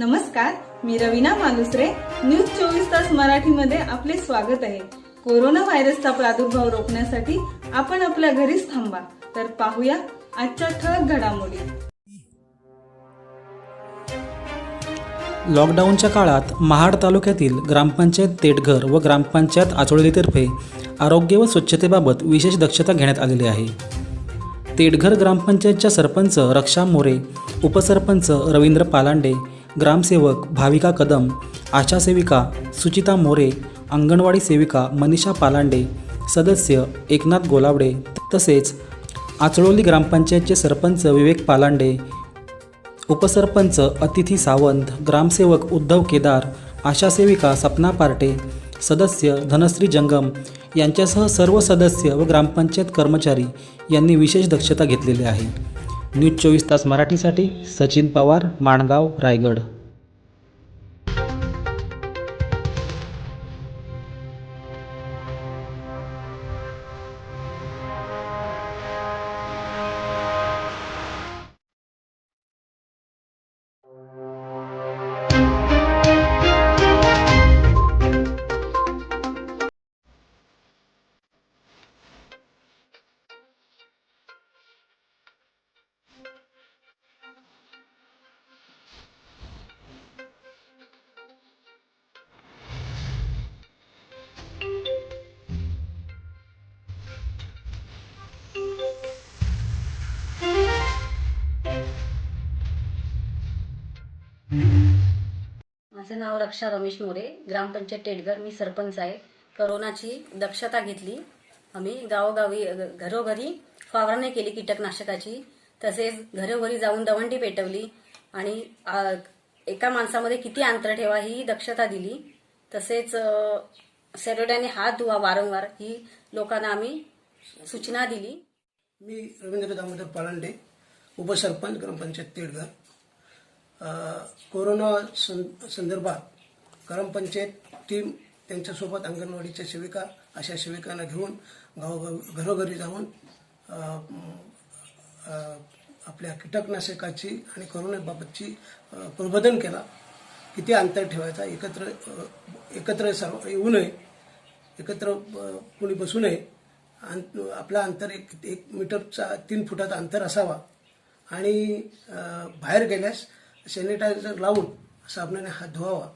नमस्कार मी रवीना मालुसरे. न्यूज चोवीस तास मराठीमध्ये आपले स्वागत आहे. कोरोना व्हायरसचा प्रादुर्भाव रोखण्यासाठी आपण आपल्या घरीच थांबा. तर पाहूया आजच्या ठळक घडामोडी. लॉकडाऊनच्या काळात महाड तालुक्यातील ग्रामपंचायत तेटघर व ग्रामपंचायत आचोळीतर्फे आरोग्य व स्वच्छतेबाबत विशेष दक्षता घेण्यात आलेली आहे. तेटघर ग्रामपंचायतच्या सरपंच रक्षा मोरे उपसरपंच रवींद्र पालांडे ग्रामसेवक भाविका कदम आशासेविका सुचिता मोरे अंगणवाडी सेविका मनीषा पालांडे सदस्य एकनाथ गोलावडे तसेच आचळोली ग्रामपंचायतचे सरपंच विवेक पालांडे उपसरपंच अतिथी सावंत ग्रामसेवक उद्धव केदार आशासेविका सपना पार्टे सदस्य धनश्री जंगम यांच्यासह सर्व सदस्य व ग्रामपंचायत कर्मचारी यांनी विशेष दक्षता घेतलेली आहे. न्यूज चोवीस तास मराठीसाठी सचिन पवार माणगाव रायगड. माझं नाव रक्षा रमेश मोरे. ग्रामपंचायत टेटघर मी सरपंच आहे. करोनाची दक्षता घेतली. आम्ही गावोगावी घरोघरी फवारणी केली कीटकनाशकाची. तसेच घरोघरी जाऊन दवंडी पेटवली आणि एका माणसामध्ये किती अंतर ठेवा ही दक्षता दिली. तसेच अ, हात धुवा वारंवार ही लोकांना आम्ही सूचना दिली. मी रवींद्र दामोदर पालांडे उपसरपंच ग्रामपंचायत तेडघर कोरोना सं- संदर्भात ग्रामपंचायत टीम त्यांच्यासोबत अंगणवाडीच्या सेविका अशा सेविकांना घेऊन गावोगावी घरोघरी जाऊन आपल्या कीटकनाशकाची आणि कोरोनाबाबतची प्रबोधन केला. किती अंतर ठेवायचा? एकत्र एकत्र सर्व येऊ नये. एकत्र कोणी बसू नये. अं- आपला अंतर एक एक मीटरचा तीन फुटाचा अंतर असावा. आणि बाहेर गेल्यास सॅनिटायझर लावून साबणाने हात धुवावा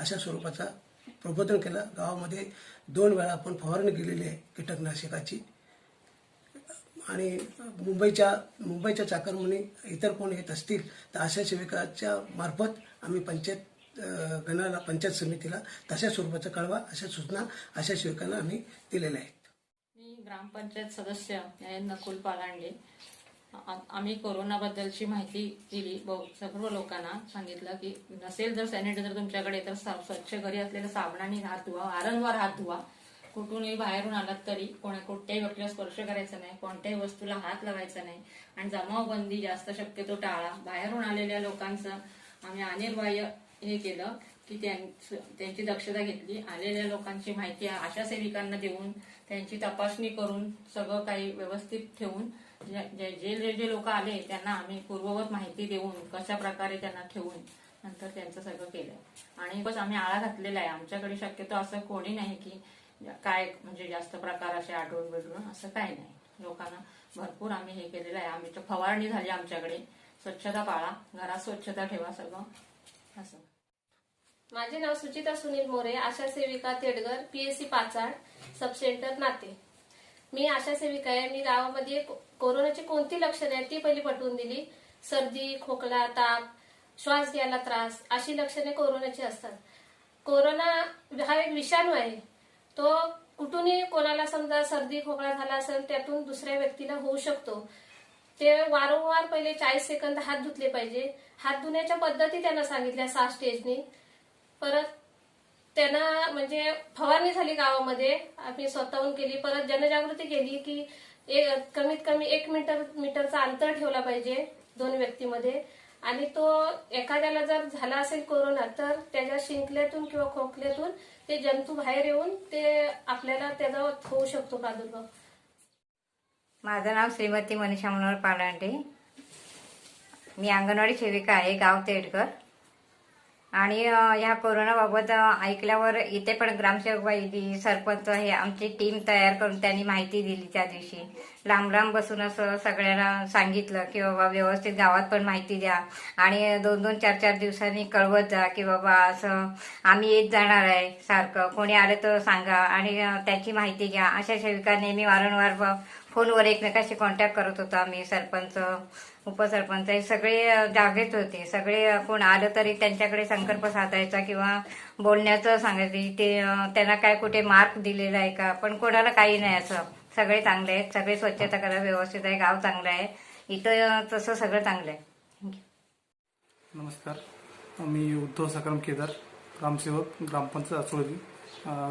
अशा स्वरूपाचा प्रबोधन केलं. गावामध्ये दोन वेळा आपण फवारणी केलेली आहे कीटकनाशकाची. आणि मुंबईच्या मुंबईच्या चाकरमुनी इतर कोण येत असतील तर अशा सेविकाच्या मार्फत आम्ही पंचायत गणाला पंचायत समितीला तशा स्वरूपाचा कळवा अशा सूचना अशा सेविकांना आम्ही दिलेल्या आहेत. मी ग्रामपंचायत सदस्य नकुल पालांडे आम्ही कोरोनाबद्दलची माहिती दिली. बहु सर्व लोकांना सांगितलं की नसेल जर सॅनिटायझर तुमच्याकडे तर स्वच्छ घरी असलेल्या साबणाने हात धुवा वारंवार हात धुवा. कुठूनही बाहेरून आलात तरी कोणा कोणत्याही व्यक्तीला स्पर्श करायचा नाही कोणत्याही वस्तूला हात लावायचा नाही. आणि जमावबंदी जास्त शक्यतो टाळा. बाहेरून आलेल्या लोकांचं आम्ही अनिर्वाह्य हे केलं. की त्यांची दक्षता घेतली. आलेल्या लोकांची माहिती आशा सेविकांना देऊन त्यांची तपासणी करून सगळं काही व्यवस्थित ठेवून जे जे- जे जे- जे लोक आले त्यांना आम्ही पूर्ववत माहिती देऊन कशा प्रकारे त्यांना ठेवून नंतर त्यांचं सगळं केलं. आणि बस आम्ही आळा घातलेला आहे. आमच्याकडे शक्यतो असं कोणी नाही की काय म्हणजे जास्त प्रकार असे आढळून बिढळून असं काही नाही. लोकांना भरपूर आम्ही हे केलेलं आहे. आम्ही फवारणी झाली आमच्याकडे. स्वच्छता पाळा. घरात स्वच्छता ठेवा सगळं. असं. माझे नाव सुचिता सुनील मोरे आशा सेविका तेडगर पीएससी पाचाड सब सेंटर नाते. मी आशा सेविका आहे. मी गावामध्ये को- कोरोनाची कोणती लक्षणे आहेत ती पहिली पटवून दिली. सर्दी खोकला ताप श्वास घ्यायला त्रास अशी लक्षणे कोरोनाची असतात. कोरोना हा एक विषाणू आहे. तो कुठूनही कोणाला समजा सर्दी खोकला झाला असेल त्यातून दुसऱ्या व्यक्तीला होऊ शकतो. ते वारंवार पहिले चाळीस सेकंद हात धुतले पाहिजे. हात धुण्याच्या पद्धती त्यांना सांगितल्या सहा स्टेजनी. परत त्यांना म्हणजे फवारणी झाली गावामध्ये आम्ही स्वतःहून केली परत जनजागृती केली की एक कमीत कमी एक मीटर मीटरचा अंतर ठेवला पाहिजे दोन व्यक्तीमध्ये. आणि तो एखाद्याला जर झाला असेल कोरोना तर त्याच्या शिंकल्यातून किंवा खोकल्यातून ते जंतू बाहेर येऊन ते आपल्याला त्याचा होऊ शकतो प्रादुर्भाव. माझं नाव श्रीमती मनीषा मनोहर पालांडे मी अंगणवाडी सेविका आहे गाव तेडकर. आणि ह्या कोरोनाबाबत ऐकल्यावर इथे पण ग्रामसेवक बाई सरपंच हे आमची टीम तयार करून त्यांनी माहिती दिली त्या दिवशी. लांब लांब बसून असं सगळ्यांना सांगितलं की बाबा व्यवस्थित गावात पण माहिती द्या. आणि दोन दोन चार चार दिवसांनी कळवत जा की बाबा असं आम्ही येत जाणार आहे सारखं. कोणी आलं तर सांगा आणि त्याची माहिती घ्या. अशा सेविका नेहमी वारंवार फोनवर एकमेकाशी कॉन्टॅक्ट करत होतो आम्ही सरपंच उपसरपंच हे सगळे जागेत होते. सगळे कोण आलं तरी त्यांच्याकडे संकल्प साधायचा किंवा बोलण्याचं सांगायचं. ते त्यांना काय कुठे मार्क दिलेला आहे का? पण कोणाला काही नाही असं. सगळे चांगले आहेत. सगळे स्वच्छता करा व्यवस्थित आहे. गाव चांगलं आहे. इथं तसं सगळं चांगलं आहे. नमस्कार. मी उद्धव सकाराम केदार ग्रामसेवक ग्रामपंचायत आचोळी.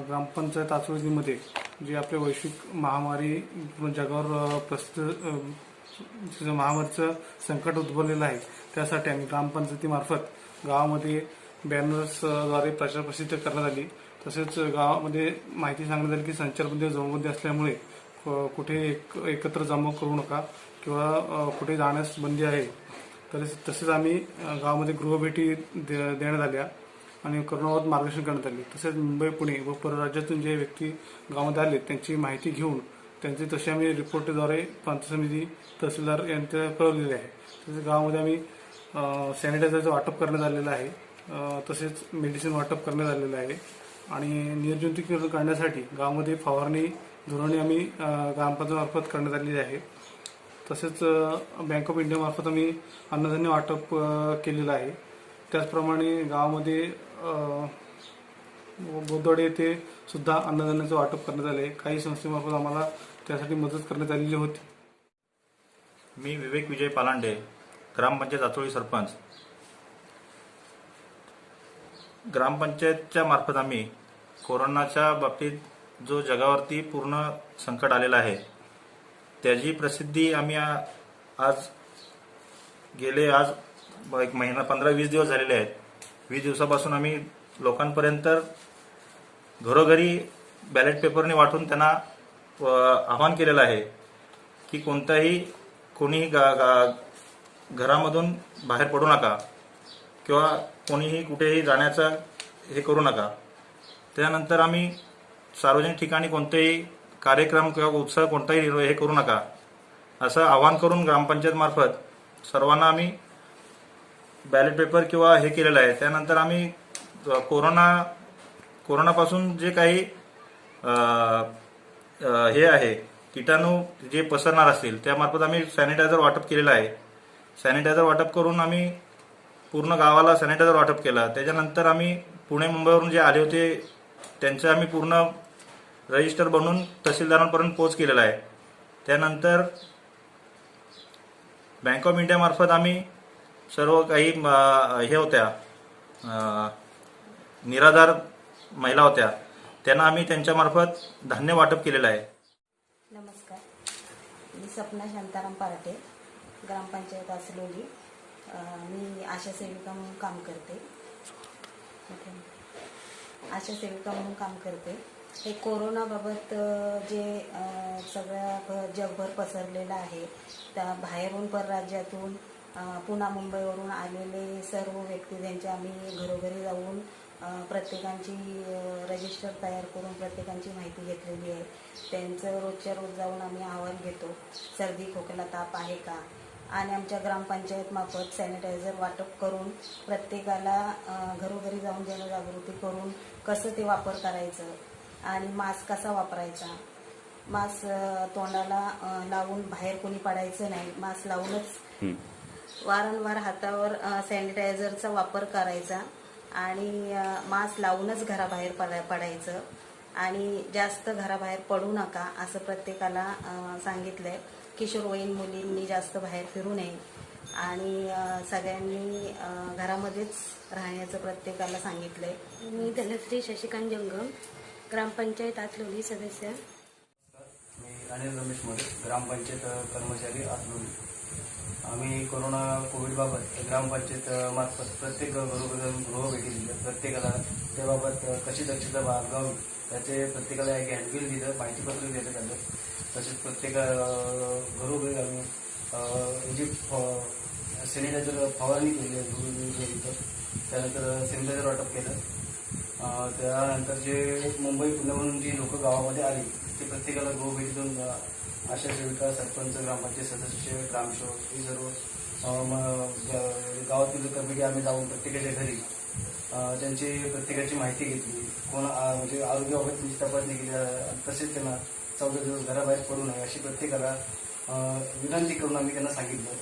ग्रामपंचायत आचोळीमध्ये जी आपल्या वैश्विक महामारी जगावर प्रसिद्ध महामारीचं संकट उद्भवलेलं आहे त्यासाठी आम्ही ग्रामपंचायतीमार्फत गावामध्ये बॅनर्सद्वारे प्रचार प्रसिद्ध करण्यात आली. तसेच गावामध्ये माहिती सांगण्यात आली की संचारबंदी जमाबंदी असल्यामुळे कुठे एक एकत्र जमा करू नका किंवा कुठे जाण्यास बंदी आहे. तसेच तसेच आम्ही गावामध्ये गृहभेटी दे- देण्यात आल्या. आणि करोनाबाबत मार्गदर्शन करण्यात आले. तसेच मुंबई पुणे व परराज्यातून जे व्यक्ती गावामध्ये आले त्यांची माहिती घेऊन त्यांचे तसे आम्ही रिपोर्टद्वारे पंच समिती तहसीलदार यांच्या कळवलेले आहे. तसेच गावामध्ये आम्ही सॅनिटायझरचं वाटप करण्यात आलेलं आहे. तसेच मेडिसिन वाटप करण्यात आलेलं आहे. आणि निर्जंतुकीकरण करण्यासाठी गावामध्ये फवारणी धोरणे आम्ही ग्रामपंचायतमार्फत करण्यात आलेली आहे. तसेच बँक ऑफ इंडियामार्फत आम्ही अन्नधान्य वाटप केलेलं आहे. त्याचप्रमाणे गावामध्ये अ, येथे सुद्धा अन्नधान्याचं वाटप करण्यात आले काही संस्थेमार्फत आम्हाला त्यासाठी मदत करण्यात आलेली होती. मी विवेक विजय पालांडे ग्रामपंचायत आचोळी सरपंच. ग्रामपंचायतच्या मार्फत आम्ही कोरोनाच्या बाबतीत जो जगावरती पूर्ण संकट आलेलं आहे त्याची प्रसिद्धी आम्ही आज गेले आज एक महिना पंधरा वीस दिवस झालेले आहेत. वीस दिवसापासून आम्ही लोकांपर्यंत घरोघरी बॅलेट पेपरने वाटून त्यांना आवाहन केलेलं आहे की कोणताही कोणीही गा, गा, घरामधून बाहेर पडू नका किंवा कोणीही कुठेही जाण्याचं हे करू नका. त्यानंतर आम्ही सार्वजनिक ठिकाणी कोणतेही कार्यक्रम किंवा उत्सव कोणताही हे करू नका असं आवाहन करून ग्रामपंचायतमार्फत सर्वांना आम्ही बॅलेट पेपर किंवा हे केलेलं आहे. त्यानंतर आम्ही कोरोना कोरोनापासून जे काही हे आहे किटाणू जे पसरणार असतील त्यामार्फत आम्ही सॅनिटायझर वाटप केलेलं आहे. सॅनिटायझर वाटप करून आम्ही पूर्ण गावाला सॅनिटायझर वाटप केला. त्याच्यानंतर आम्ही पुणे मुंबईवरून जे आले होते त्यांचं आम्ही पूर्ण रजिस्टर बनवून तहसीलदारांपर्यंत पोच केलेला आहे. त्यानंतर बँक ऑफ इंडियामार्फत आम्ही सर्व काही हे होत्या. निराधार महिला होत्या. त्यांना आम्ही त्यांच्यामार्फत धान्य वाटप केलेलं आहे. नमस्कार. मी सपना शांताराम पार्टे ग्रामपंचायत असलेली मी आशा सेविका म्हणून काम करते. आशा सेविका म्हणून काम करते. हे कोरोनाबाबत जे सगळ्या जगभर पसरलेलं आहे त्या बाहेरून परराज्यातून पुन्हा मुंबईवरून आलेले सर्व व्यक्ती त्यांचे आम्ही घरोघरी जाऊन प्रत्येकांची रजिस्टर तयार करून प्रत्येकांची माहिती घेतलेली आहे. त्यांचं रोजच्या रोज जाऊन आम्ही अहवाल घेतो. सर्दी खोकला ताप आहे का? आणि आमच्या ग्रामपंचायतमार्फत सॅनिटायझर वाटप करून प्रत्येकाला घरोघरी जाऊन जनजागृती करून कसं ते वापर करायचं आणि मास्क कसा वापरायचा? मास्क तोंडाला लावून बाहेर कोणी पडायचं नाही. मास्क लावूनच वारंवार हातावर सॅनिटायझरचा वापर करायचा आणि मास्क लावूनच घराबाहेर पडा पडायचं. आणि जास्त घराबाहेर पडू नका असं प्रत्येकाला अ, सांगितलंय. किशोरवयीन मुलींनी जास्त बाहेर फिरू नये. आणि सगळ्यांनी घरामध्येच राहण्याचं प्रत्येकाला सांगितलंय. मी धनश्री शशिकांत जंगम ग्रामपंचायत आतलोली सदस्य. मी अनिल रमेश मोरे ग्रामपंचायत कर्मचारी आतलोली. आम्ही कोरोना कोविडबाबत ग्रामपंचायत मार्फत प्रत्येक घरोघर गृह गृहभेटी दिलं प्रत्येकाला त्याबाबत कशी दक्षता बाळगावी त्याचे प्रत्येकाला एक हँडबिल दिलं माहितीपत्र दिलं त्याचं तसेच प्रत्येक घरोघरी आम्ही जी म्हणजे सॅनिटायझर फवारणी केली घरोघरी इथं. त्यानंतर सॅनिटायझर वाटप केलं. त्यानंतर जे मुंबई पुण्यावरून जी लोक गावामध्ये आली ते प्रत्येकाला गृह भेटी देऊन आशा सेविका सरपंच ग्रामपंचायत सदस्य ग्रामसेवक हे सर्व गावातील कमिटी आम्ही जाऊन प्रत्येकाच्या घरी त्यांची प्रत्येकाची माहिती घेतली. कोण म्हणजे आरोग्याबाबत त्यांची तपासणी केली तसेच त्यांना चौदा दिवस घराबाहेर पडू नये अशी प्रत्येकाला विनंती करून आम्ही त्यांना सांगितलं.